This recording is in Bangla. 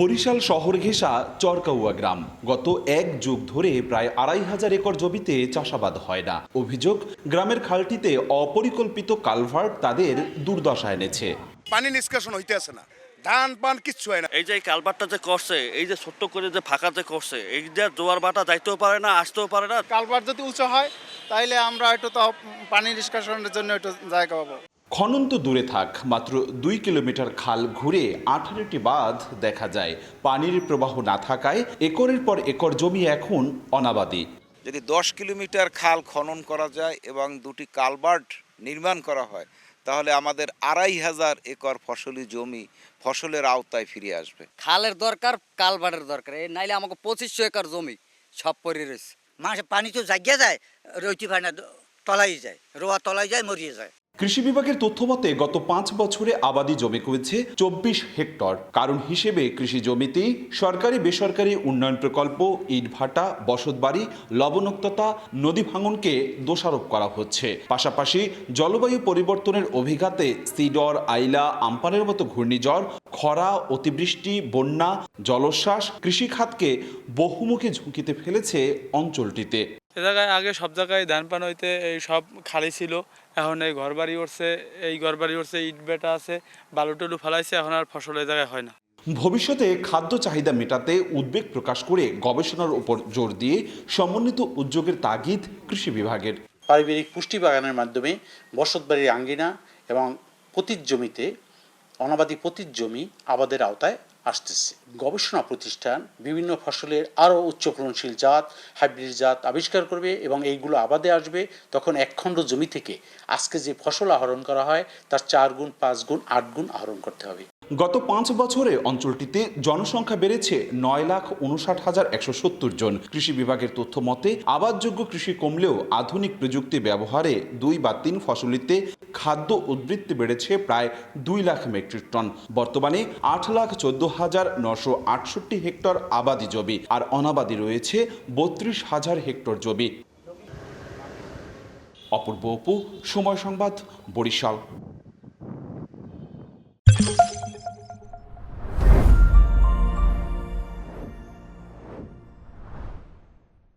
বরিশাল শহর ঘেঁষা চরকাউয়া গ্রাম। গত এক যুগ ধরে প্রায় আড়াই হাজার একর জমিতে চাষাবাদ হয় না। অভিযোগ গ্রামের খালটিতে অপরিকল্পিত কালভার্ট তাদের দুর্দশা এনেছে। পানি নিষ্কাশন হইতে আছে না। ধান পান কিচ্ছু হয় না। এই যে এই কালবারটা যে করছে এই যে ছোট্ট করে যে ফাঁকা যে করছে এই যে জোয়ার বাটা যাইতেও পারে না আসতেও পারে না। কালভার্ট যদি উঁচু হয় তাইলে আমরা একটু তাও পানি নিষ্কাশনের জন্য একটু জায়গা পাবো। খনন তো দূরে থাক মাত্র দুই কিলোমিটার খাল ঘুরে আঠারোটি বাঁধ দেখা যায়। পানির প্রবাহ না থাকায় একরের পর একর জমি এখন অনাবাদী। যদি দশ কিলোমিটার খাল খনন করা যায় এবং দুটি কালভার্ট নির্মাণ করা হয় তাহলে আমাদের আড়াই হাজার একর ফসলি জমি ফসলের আওতায় ফিরে আসবে। খালের দরকার কালভার্টের দরকার। এই নাইলে আমাকে পঁচিশশো একর জমি সব পরে রয়েছে। মাসে পানি তো জাগিয়ে যায় রইতে পারে তলাই যায় রোয়া তলাই যায় মরিয়ে যায়। কৃষি বিভাগের তথ্য মতে গত পাঁচ বছরে আবাদি জমি কমেছে চব্বিশ হেক্টর। কারণ হিসেবে কৃষি জমিতেই সরকারি বেসরকারি উন্নয়ন প্রকল্প, ইটভাটা, বসতবাড়ি, লবণাক্ততা, নদী ভাঙনকে দোষারোপ করা হচ্ছে। পাশাপাশি জলবায়ু পরিবর্তনের অভিঘাতে সিডর, আইলা, আমপানের মতো ঘূর্ণিঝড়, খরা, অতিবৃষ্টি, বন্যা, জলোচ্ছ্বাস কৃষিখাতকে বহুমুখী ঝুঁকিতে ফেলেছে অঞ্চলটিতে। এ জায়গায় আগে সব জায়গায় ধান পান হইতে এই সব খালি ছিল। এখন এই ঘর বাড়ি উঠছে এই ঘর বাড়ি উঠছে ইট বেটা আছে বালু টলু ফেলাইছে এখন আর ফসল এই জায়গায় হয় না। ভবিষ্যতে খাদ্য চাহিদা মেটাতে উদ্বেগ প্রকাশ করে গবেষণার উপর জোর দিয়ে সমন্বিত উদ্যোগের তাগিদ কৃষি বিভাগের। পারিবারিক পুষ্টি বাগানের মাধ্যমে বসতবাড়ির আঙ্গিনা এবং পতির জমিতে অনাবাদি পতির জমি আবাদের আওতায় আসতেছে। গবেষণা প্রতিষ্ঠান বিভিন্ন ফসলের আরও উচ্চ ফলনশীল জাত, হাইব্রিড জাত আবিষ্কার করবে এবং এইগুলো আবাদে আসবে। তখন একখণ্ড জমি থেকে আজকে যে ফসল আহরণ করা হয়, তার চার গুণ, পাঁচ গুণ, আট গুণ আহরণ করতে হবে। গত পাঁচ বছরে অঞ্চলটিতে জনসংখ্যা বেড়েছে নয় লাখ উনষাট হাজার একশো সত্তর জন। কৃষি বিভাগের তথ্য মতে, আবাদযোগ্য কৃষি কমলেও আধুনিক প্রযুক্তি ব্যবহারে দুই বা তিন ফসলিতে খাদ্য উদ্বৃত্তি বেড়েছে প্রায় দুই লাখ মেট্রিক টন। বর্তমানে আট লাখ চোদ্দ হাজার নশো আটষট্টি হেক্টর আবাদি জমি আর অনাবাদি রয়েছে বত্রিশ হাজার হেক্টর জমি। অপূর্ব অপু, সময় সংবাদ, বরিশাল।